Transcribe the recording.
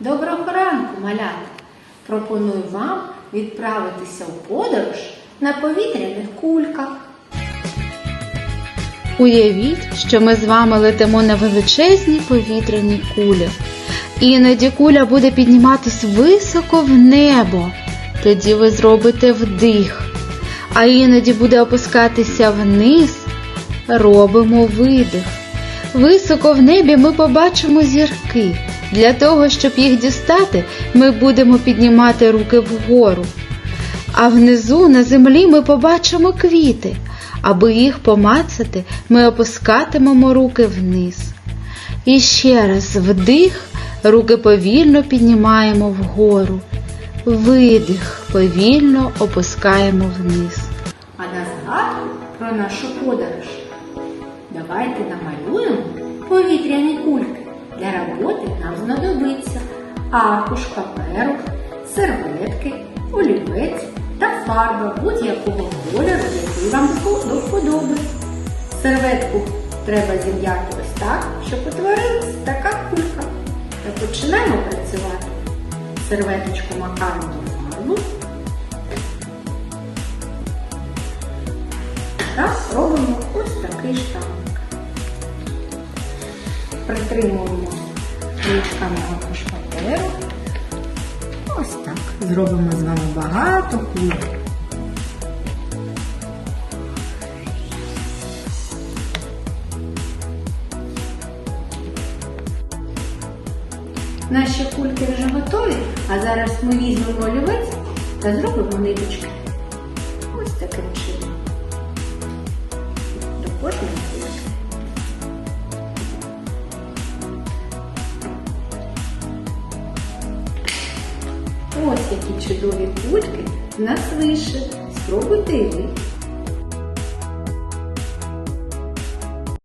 Доброго ранку, малята! Пропоную вам відправитися у подорож на повітряних кульках. Уявіть, що ми з вами летимо на величезній повітряній кулі. Іноді куля буде підніматись високо в небо. Тоді ви зробите вдих. А іноді буде опускатися вниз. Робимо видих. Високо в небі ми побачимо зірки. Для того, щоб їх дістати, ми будемо піднімати руки вгору. А внизу на землі ми побачимо квіти. Аби їх помацати, ми опускатимемо руки вниз. І ще раз вдих, руки повільно піднімаємо вгору. Видих, повільно опускаємо вниз. А на згадку про нашу подорож давайте намалюємо повітряні кульки. Для роботи нам знадобиться аркуш паперу, серветки, олівець та фарба будь-якого кольору, який вам до вподоби. Серветку треба зім'яти ось так, щоб утворилась така кулька. Та починаємо працювати. Серветочку макаємо в фарбу та робимо Притримуємо ручками аркуш паперу. Ось так. Зробимо з вами багато кульок. Наші кульки вже готові, а зараз ми візьмемо олівець та зробимо ниточки. Ось таким чином. До кожної Ось які чудові кульки в нас вийшли. Спробуйте і.